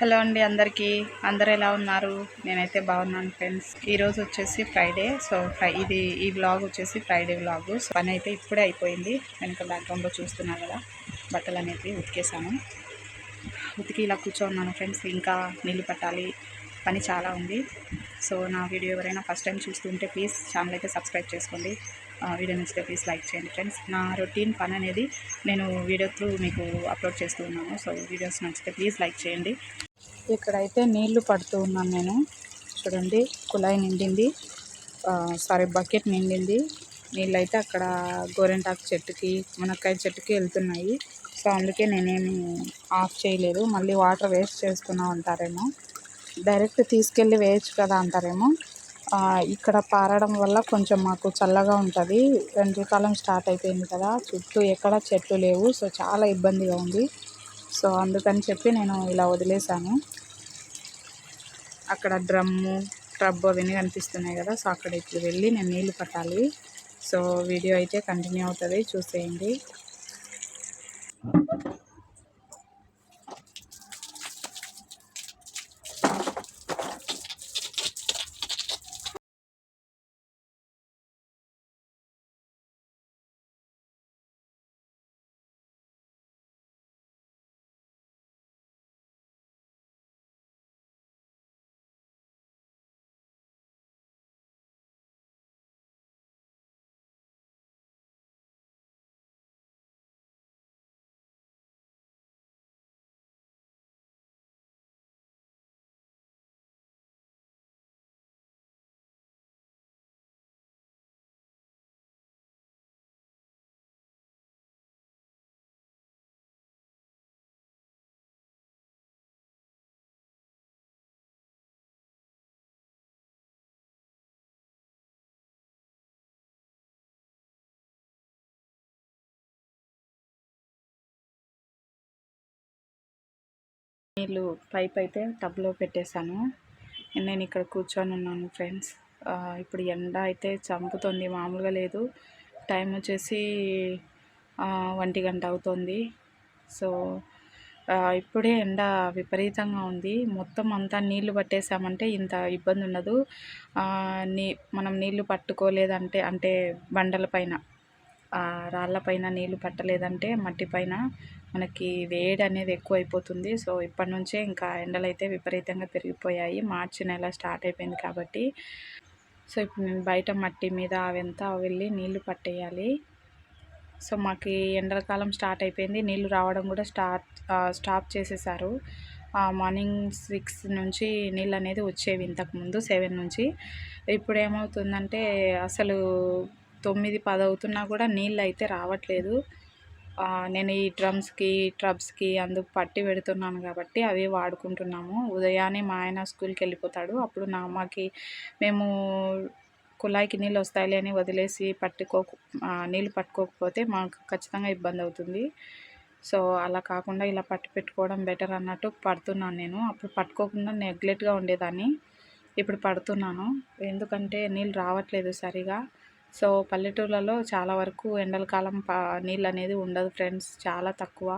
Hello అండి అందరికీ. అందరు ఎలా ఉన్నారు? నేనైతే బాగున్నాను ఫ్రెండ్స్. ఈరోజు వచ్చేసి ఫ్రైడే. సో ఫ్రై ఇది ఈ వ్లాగ్ వచ్చేసి ఫ్రైడే వ్లాగ్. సో పని అయితే ఇప్పుడే అయిపోయింది. వెనక బ్యాక్గ్రౌండ్లో చూస్తున్నా కదా బట్టలు అనేది ఉతికేసాను ఉతికి ఇలా కూర్చోన్నాను ఫ్రెండ్స్. ఇంకా నీళ్ళు పట్టాలి. పని చాలా ఉంది. సో నా వీడియో ఎవరైనా ఫస్ట్ టైం చూస్తుంటే ప్లీజ్ ఛానల్ అయితే సబ్స్క్రైబ్ చేసుకోండి. వీడియో నచ్చితే ప్లీజ్ లైక్ చేయండి ఫ్రెండ్స్. నా రొటీన్ పని అనేది నేను వీడియో త్రూ మీకు అప్లోడ్ చేస్తూ ఉన్నాను. సో వీడియోస్ నచ్చితే ప్లీజ్ లైక్ చేయండి. ఇక్కడైతే నీళ్ళు పడుతూ ఉన్నాను నేను. చూడండి కుళాయి నిండింది. సారీ బకెట్ నిండింది. నీళ్ళు అయితే అక్కడ గోరెంటాకు చెట్టుకి మునక్కాయ చెట్టుకి వెళ్తున్నాయి. సో అందుకే నేనేమి ఆఫ్ చేయలేదు. మళ్ళీ వాటర్ వేస్ట్ చేసుకున్నాం అంటారేమో. డైరెక్ట్ తీసుకెళ్ళి వేయచ్చు కదా అంటారేమో. ఇక్కడ పారడం వల్ల కొంచెం మాకు చల్లగా ఉంటుంది. కాలం స్టార్ట్ అయిపోయింది కదా. చుట్టూ ఎక్కడ చెట్లు లేవు. సో చాలా ఇబ్బందిగా ఉంది. సో అందుకని చెప్పి నేను ఇలా వదిలేశాను. అక్కడ డ్రమ్ము టబ్ అవన్నీ కనిపిస్తున్నాయి కదా. సో అక్కడ ఇప్పుడు వెళ్ళి నేను నీళ్ళు పట్టాలి. సో వీడియో అయితే కంటిన్యూ అవుతుంది. చూసేయండి. నీళ్ళు పైప్ అయితే టబ్లో పెట్టేశాను. నేను ఇక్కడ కూర్చొని ఉన్నాను ఫ్రెండ్స్. ఇప్పుడు ఎండ అయితే చంపుతుంది మామూలుగా లేదు. టైం వచ్చేసి ఒంటి గంట అవుతుంది. సో ఇప్పుడే ఎండ విపరీతంగా ఉంది. మొత్తం అంతా నీళ్ళు పట్టేసామంటే ఇంత ఇబ్బంది ఉండదు. నీ మనం నీళ్ళు పట్టుకోలేదంటే అంటే బండల పైన రాళ్ళ పైన నీళ్ళు పట్టలేదంటే మట్టి పైన మనకి వేడి అనేది ఎక్కువ అయిపోతుంది సో ఇప్పటి నుంచే ఇంకా ఎండలు అయితే విపరీతంగా పెరిగిపోయాయి. మార్చి నెల స్టార్ట్ అయిపోయింది కాబట్టి. సో ఇప్పుడు నేను బయట మట్టి మీద అవంతా వెళ్ళి నీళ్ళు పట్టేయాలి. సో మాకు ఎండల కాలం స్టార్ట్ అయిపోయింది. నీళ్ళు రావడం కూడా స్టార్ట్ స్టాప్ చేసేసారు. మార్నింగ్ సిక్స్ నుంచి నీళ్ళు అనేది వచ్చేవి ఇంతకుముందు సెవెన్ నుంచి. ఇప్పుడు ఏమవుతుందంటే అసలు తొమ్మిది పది అవుతున్నా కూడా నీళ్ళు అయితే రావట్లేదు. నేను ఈ డ్రమ్స్కి ట్రబ్స్కి అందుకు పట్టి పెడుతున్నాను కాబట్టి అవి వాడుకుంటున్నాము. ఉదయాన్నే మా ఆయన స్కూల్కి వెళ్ళిపోతాడు. అప్పుడు నా అమ్మకి మేము కుళాయికి నీళ్ళు వస్తాయిలే అని వదిలేసి పట్టుకో నీళ్ళు పట్టుకోకపోతే మాకు ఖచ్చితంగా ఇబ్బంది అవుతుంది. సో అలా కాకుండా ఇలా పట్టి పెట్టుకోవడం బెటర్ అన్నట్టు పడుతున్నాను నేను. అప్పుడు పట్టుకోకుండా నెగ్లెక్ట్గా ఉండేదాన్ని. ఇప్పుడు పడుతున్నాను. ఎందుకంటే నీళ్ళు రావట్లేదు సరిగా. సో పల్లెటూర్లలో చాలా వరకు ఎండల కాలం పా నీళ్ళు అనేది ఉండదు ఫ్రెండ్స్ చాలా తక్కువ.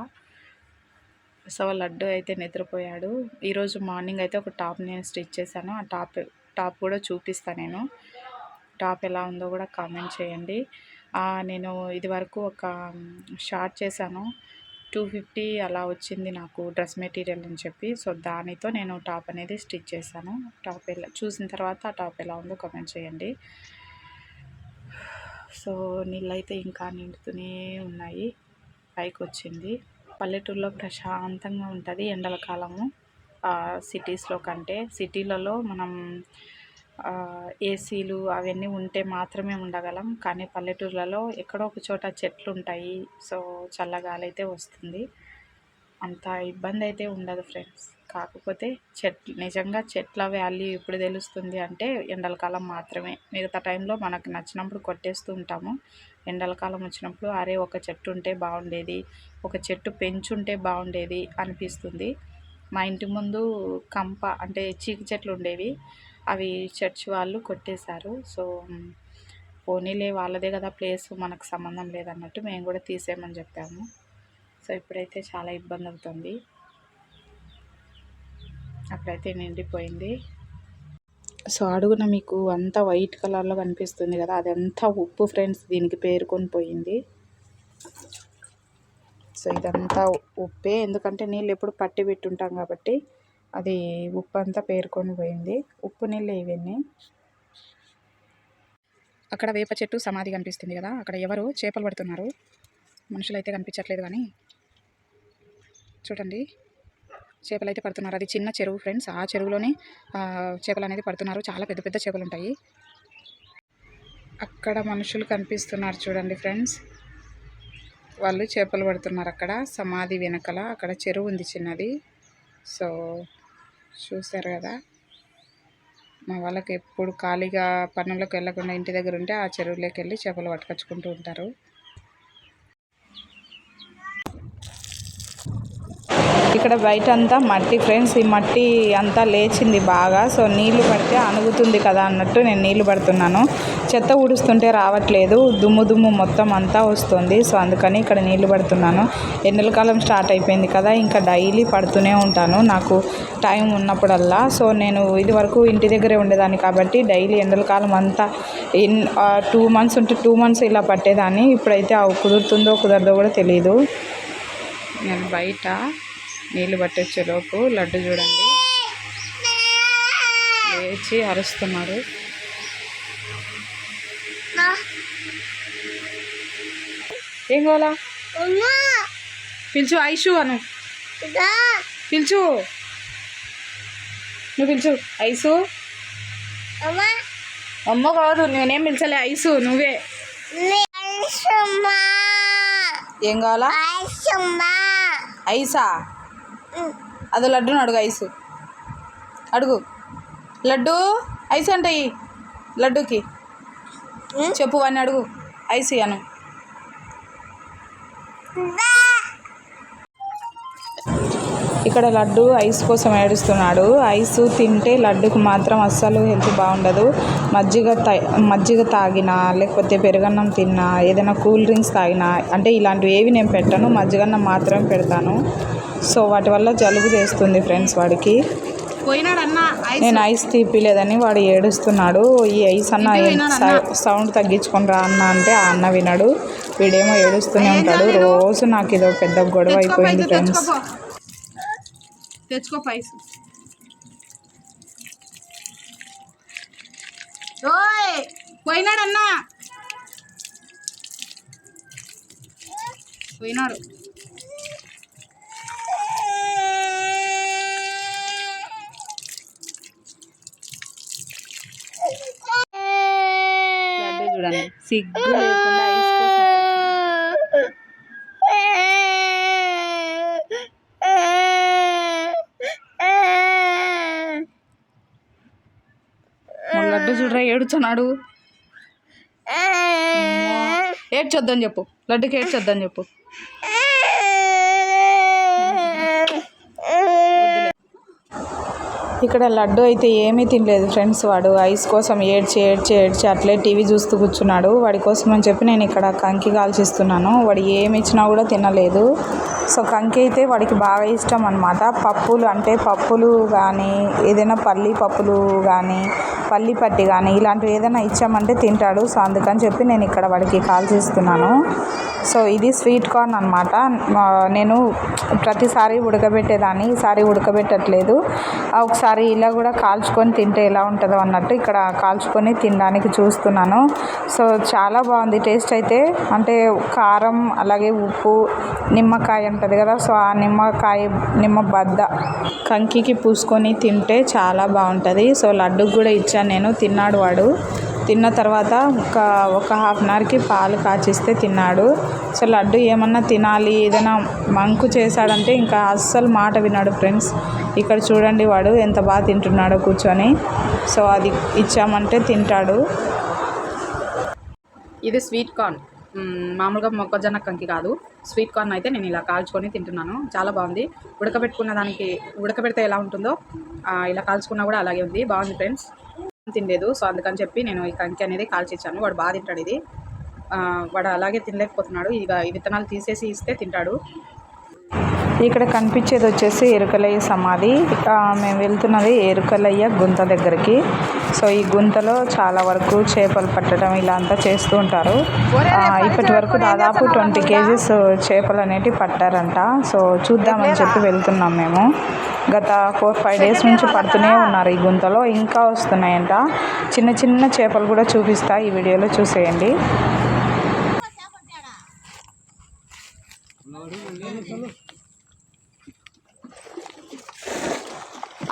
సో లడ్డు అయితే నిద్రపోయాడు. ఈరోజు మార్నింగ్ అయితే ఒక టాప్ నేను స్టిచ్ చేశాను. ఆ టాప్ టాప్ కూడా చూపిస్తాను నేను. టాప్ ఎలా ఉందో కూడా కామెంట్ చేయండి. నేను ఇది వరకు ఒక షార్ట్ చేశాను. టూ ఫిఫ్టీ అలా వచ్చింది నాకు డ్రెస్ మెటీరియల్ అని చెప్పి. సో దానితో నేను టాప్ అనేది స్టిచ్ చేశాను. టాప్ ఎలా చూసిన తర్వాత ఆ టాప్ ఎలా ఉందో కామెంట్ చేయండి. సో నీళ్ళైతే ఇంకా నిండుతూనే ఉన్నాయి. పైకి వచ్చింది పల్లెటూరులో ప్రశాంతంగా ఉంటుంది ఎండల కాలము సిటీస్లో కంటే. సిటీలలో మనం ఏసీలు అవన్నీ ఉంటే మాత్రమే ఉండగలం. కానీ పల్లెటూర్లలో ఎక్కడో ఒక చోట చెట్లు ఉంటాయి సో చల్లగాలి అయితే వస్తుంది. అంత ఇబ్బంది అయితే ఉండదు ఫ్రెండ్స్. కాకపోతే చెట్లు నిజంగా చెట్ల వాల్యూ ఎప్పుడు తెలుస్తుంది అంటే ఎండలకాలం మాత్రమే. మిగతా టైంలో మనకు నచ్చినప్పుడు కొట్టేస్తూ ఉంటాము. ఎండలకాలం వచ్చినప్పుడు అరే ఒక చెట్టు ఉంటే బాగుండేది ఒక చెట్టు పెంచుంటే బాగుండేది అనిపిస్తుంది. మా ఇంటి ముందు కంప అంటే చీకు చెట్లు ఉండేవి. అవి చర్చ్ వాళ్ళు కొట్టేశారు. సో పోనీలే వాళ్ళదే కదా ప్లేస్ మనకు సంబంధం లేదన్నట్టు మేము కూడా తీసేయమని చెప్పాము. సో ఇప్పుడైతే చాలా ఇబ్బంది అవుతుంది అప్పుడైతే నిండిపోయింది. సో అడుగున మీకు అంతా వైట్ కలర్లో కనిపిస్తుంది కదా అదంతా ఉప్పు ఫ్రెండ్స్ దీనికి పేరుకొని పోయింది. సో ఇదంతా ఉప్పే ఎందుకంటే నీళ్ళు ఎప్పుడు పట్టి పెట్టుంటాం కాబట్టి అది ఉప్పు అంతా పేరుకొని పోయింది. ఉప్పు నీళ్ళు ఇవన్నీ. అక్కడ వేప చెట్టు సమాధి కనిపిస్తుంది కదా అక్కడ ఎవరు చేపలు పడుతున్నారు? మనుషులు అయితే కనిపించట్లేదు కానీ. చూడండి. చేపలు అయితే పడుతున్నారు. అది చిన్న చెరువు ఫ్రెండ్స్. ఆ చెరువులోనే చేపలు అనేది పడుతున్నారు. చాలా పెద్ద పెద్ద చేపలు ఉంటాయి అక్కడ మనుషులు కనిపిస్తున్నారు చూడండి ఫ్రెండ్స్. వాళ్ళు చేపలు పడుతున్నారు అక్కడ. సమాధి వెనకల. అక్కడ చెరువు ఉంది చిన్నది. సో చూసారు కదా. మా వాళ్ళకి ఎప్పుడు ఖాళీగా పనులకు వెళ్ళకుండా ఇంటి దగ్గర ఉంటే ఆ చెరువులోకి వెళ్ళి చేపలు పట్టుకొచ్చుకుంటూ ఉంటారు. ఇక్కడ బయట అంతా మట్టి ఫ్రెండ్స్ ఈ మట్టి అంతా లేచింది బాగా. సో నీళ్ళు పడితే అణుగుతుంది కదా అన్నట్టు నేను నీళ్ళు పడుతున్నాను. చెత్త ఊడుస్తుంటే రావట్లేదు. దుమ్ము దుమ్ము మొత్తం అంతా వస్తుంది. సో అందుకని ఇక్కడ నీళ్ళు పడుతున్నాను. ఎండల కాలం స్టార్ట్ అయిపోయింది కదా ఇంకా డైలీ పడుతూనే ఉంటాను. నాకు టైం ఉన్నప్పుడల్లా. సో నేను ఇది వరకు ఇంటి దగ్గరే ఉండేదాన్ని కాబట్టి డైలీ ఎండల కాలం అంతా ఇన్ టూ మంత్స్ ఉంటే టూ మంత్స్ ఇలా పట్టేదాన్ని. ఇప్పుడైతే అవి కుదురుతుందో కుదరదో కూడా తెలియదు నేను బయట నీళ్ళు పట్టొచ్చేలోపు లడ్డు చూడండి. లేచి అరుస్తున్నాడు ఏం కావాలా? పిలుచు ఐషు అను. పిలుచు. నువ్వు పిలుచు. ఐసు అమ్మ కాదు నేనేం పిలిచలే ఐసు నువ్వే. ఏం కావాలా? ఐసా అది లడ్డును అడుగు ఐసు. అడుగు. లడ్డు ఐస్ అంటే ఇయ్యి. లడ్డుకి. చెప్పు అని అడుగు. ఐస్ అను ఇక్కడ లడ్డు ఐస్ కోసం ఏడుస్తున్నాడు. ఐస్ తింటే లడ్డుకు మాత్రం అస్సలు హెల్త్ బాగుండదు. మజ్జిగ తా మజ్జిగ తాగినా లేకపోతే పెరుగన్నం తిన్నా ఏదైనా కూల్ డ్రింక్స్ తాగినా అంటే ఇలాంటివి ఏవి నేను పెట్టను. మజ్జిగన్నం మాత్రమే పెడతాను. సో వాటి వల్ల జలుబు చేస్తుంది ఫ్రెండ్స్ వాడికి. నేను ఐస్ తీపిలేదని వాడు ఏడుస్తున్నాడు. ఈ ఐస్ అన్న సౌండ్ తగ్గించుకొని రా అన్న అంటే ఆ అన్న వినడు. వీడేమో ఏడుస్తూనే ఉంటాడు. రోజు నాకు ఇదో పెద్ద గొడవ అయిపోయింది ఫ్రెండ్స్. తెచ్చుకో పైస ఓయ్ పోయినాడన్నా? పోయినాడు లడ్డు చూడండి సిగ్గు లేకుండా ఐస్ లడ్డు చూడరా ఏడుచున్నాడు ఏడ్చొద్దని చెప్పు. లడ్డుకి ఏడ్చొద్దని చెప్పు. ఇక్కడ లడ్డు అయితే ఏమీ తినలేదు ఫ్రెండ్స్ వాడు ఐస్ కోసం ఏడ్చి ఏడ్చి ఏడ్చి అట్లే టీవీ చూస్తూ కూర్చున్నాడు. వాడి కోసం అని చెప్పి నేను ఇక్కడ కంకి కాల్చిస్తున్నాను. వాడు ఏమి ఇచ్చినా కూడా తినలేదు. సో కంకి అయితే వాడికి బాగా ఇష్టం అనమాట పప్పులు అంటే పప్పులు కానీ ఏదైనా పల్లి పప్పులు కానీ పల్లి పట్టి కానీ ఇలాంటివి ఏదైనా ఇచ్చామంటే తింటాడు. సో అందుకని చెప్పి నేను ఇక్కడ వాడికి కాల్చిస్తున్నాను సో ఇది స్వీట్ కార్న్ అనమాట నేను ప్రతిసారి ఉడకబెట్టేదాన్ని. ఈసారి ఉడకబెట్టట్లేదు. ఒకసారి ఇలా కూడా కాల్చుకొని తింటే ఎలా ఉంటుందో అన్నట్టు ఇక్కడ కాల్చుకొని తినడానికి చూస్తున్నాను. సో చాలా బాగుంది. టేస్ట్ అయితే అంటే కారం అలాగే ఉప్పు నిమ్మకాయ ఉంటుంది కదా. సో ఆ నిమ్మకాయ నిమ్మ బద్ద కంకికి పూసుకొని తింటే చాలా బాగుంటుంది. సో లడ్డుకు కూడా ఇచ్చాను నేను తిన్నాడు వాడు. తిన్న తర్వాత ఒక ఒక హాఫ్ అన్ అవర్కి పాలు కాచిస్తే తిన్నాడు. సో లడ్డు ఏమన్నా తినాలి ఏదైనా మంకు చేశాడంటే ఇంకా అస్సలు మాట విన్నాడు ఫ్రెండ్స్. ఇక్కడ చూడండి వాడు ఎంత బాగా తింటున్నాడో కూర్చొని. సో అది ఇచ్చామంటే తింటాడు. ఇది స్వీట్ కార్న్. మామూలుగా మొక్కజొన్న కంకి కాదు. స్వీట్ కార్న్ అయితే నేను ఇలా కాల్చుకొని తింటున్నాను. చాలా బాగుంది. ఉడకబెట్టుకున్న దానికి ఉడకబెడితే ఎలా ఉంటుందో ఇలా కాల్చుకున్నా కూడా అలాగే ఉంది. బాగుంది ఫ్రెండ్స్. తినలేదు. సో అందుకని చెప్పి నేను ఈ కంకి అనేది కాల్చిచ్చాను. వాడు బాగా తింటాడు ఇది. వాడు అలాగే తినలేకపోతున్నాడు. ఇక ఈ విత్తనాలు తీసేసి ఇస్తే తింటాడు. ఇక్కడ కనిపించేది వచ్చేసి ఎరుకలయ్య సమాధి. మేము వెళ్తున్నది ఎరుకలయ్య గుంత దగ్గరికి. సో ఈ గుంతలో చాలా వరకు చేపలు పట్టడం ఇలా అంతా చేస్తూ ఉంటారు. ఇప్పటి వరకు దాదాపు ట్వంటీ కేజీస్ చేపలు అనేటివి పట్టారంట. సో చూద్దామని చెప్పి వెళ్తున్నాం మేము. గత ఫోర్ ఫైవ్ డేస్ నుంచి పడుతూనే ఉన్నారు ఈ గుంతలో. ఇంకా వస్తున్నాయంట. చిన్న చిన్న చేపలు కూడా చూపిస్తా ఈ వీడియోలో చూసేయండి.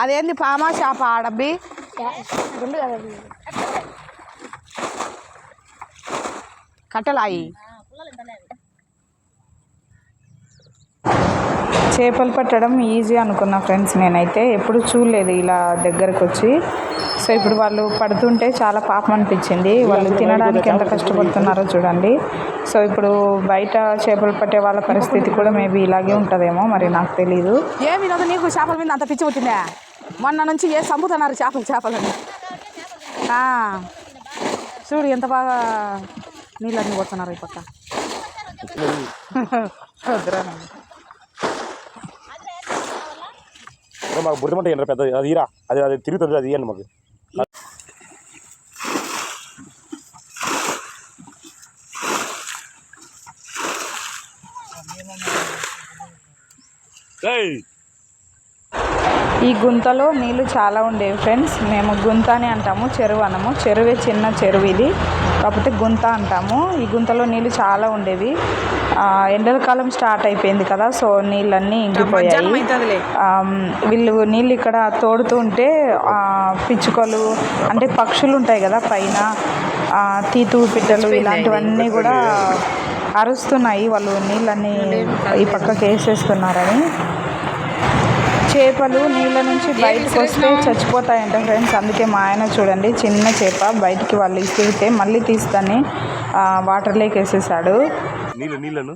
అదేంది పామా చేప ఆడబ్బి కట్టెలాయి. చేపలు పట్టడం ఈజీ అనుకున్నా ఫ్రెండ్స్ నేనైతే. ఎప్పుడు చూడలేదు ఇలా దగ్గరకు వచ్చి. సో ఇప్పుడు వాళ్ళు పడుతుంటే చాలా పాపం అనిపించింది. వాళ్ళు తినడానికి ఎంత కష్టపడుతున్నారో చూడండి. సో ఇప్పుడు బయట చేపలు పట్టే వాళ్ళ పరిస్థితి కూడా మేబీ ఇలాగే ఉంటుందేమో మరి నాకు తెలీదు. ఏమి నీకు చేపల మీద అంత పిచ్చి పుట్టిందా? మొన్న నుంచి ఏ చంపుతున్నారు చేపలు చేపలని? చూడు ఎంత బాగా నీళ్ళన్నీ పోతున్నారు ఈ పక్క. మాకు బురద పెద్ద అది అది అది తిరుగుతుంది అది ఇవ్వండి మాకు. ఈ గుంతలో నీళ్ళు చాలా ఉండేవి ఫ్రెండ్స్. మేము గుంత అని అంటాము చెరువు అనము. చెరువే చిన్న చెరువు ఇది. కాకపోతే గుంత అంటాము. ఈ గుంతలో నీళ్ళు చాలా ఉండేవి. ఎండల కాలం స్టార్ట్ అయిపోయింది కదా సో నీళ్ళన్నీ ఇంకిపోయాయి. వీళ్ళు నీళ్ళు ఇక్కడ తోడుతూ ఉంటే పిచ్చుకలు అంటే పక్షులు ఉంటాయి కదా పైన తీతు పిట్టలు ఇలాంటివన్నీ కూడా అరుస్తున్నాయి. వాళ్ళు నీళ్ళన్నీ ఈ పక్కకి వేసేస్తున్నారని చేపలు నీళ్ళ నుంచి బయటకు వస్తే చచ్చిపోతాయంట ఫ్రెండ్స్ అందుకే మా ఆయన చూడండి చిన్న చేప బయటికి వాళ్ళు ఇసిరితే మళ్ళీ తీస్తాని వాటర్లోకి వేసేసాడు. నీళ్ళు నీళ్ళను?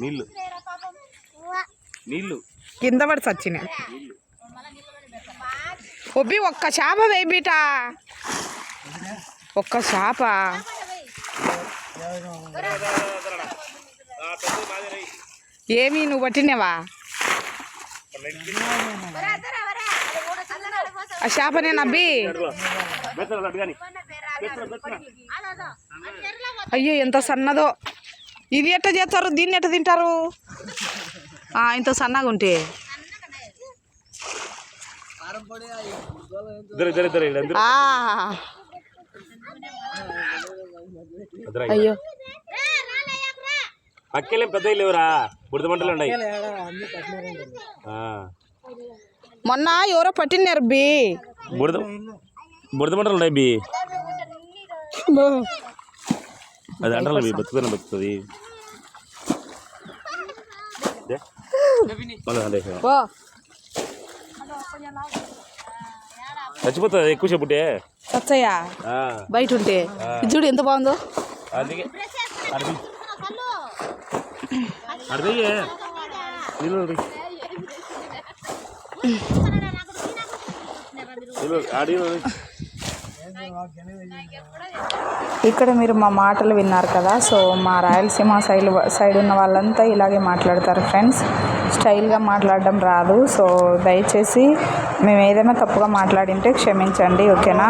నీళ్ళు. నీళ్ళు. కింద పడి చచ్చిన ఒబ్బి ఒక్క చేప వేయబీట ఒక్క చేప. ఏమి నువ్వు పట్టినవా? ఆ చేపనే నబ్బి అయ్యో ఎంత సన్నదో. ఇది ఎట్ట చేస్తారు? దీన్ని ఎట్ట తింటారు? ఆ, ఇంత సన్నగా ఉంటే. అయ్యో. పక్కెళ్ళేం పెద్ద లేవురా బురద మంటలు ఉన్నాయి. ఆ. మొన్న ఎవరో పట్టినారు బి. బురద బురద మంటలు ఉన్నాయి బి. అది అంటారు బి బతుకుతున్న బతుకుతుంది. చచ్చిపోతుంది ఎక్కువ చెప్పుంటే సచ్చయ్యా ఆ, బయట ఉంటే. ఇది చూడు ఎంత బాగుందో. అందుకే. అడిగి ఇక్కడ మీరు మా మాటలు విన్నారు కదా సో మా రాయలసీమ సైడ్ సైడ్ ఉన్న వాళ్ళంతా ఇలాగే మాట్లాడతారు ఫ్రెండ్స్ స్టైల్గా మాట్లాడడం రాదు సో దయచేసి మేము ఏదైనా తప్పుగా మాట్లాడింటే క్షమించండి ఓకేనా?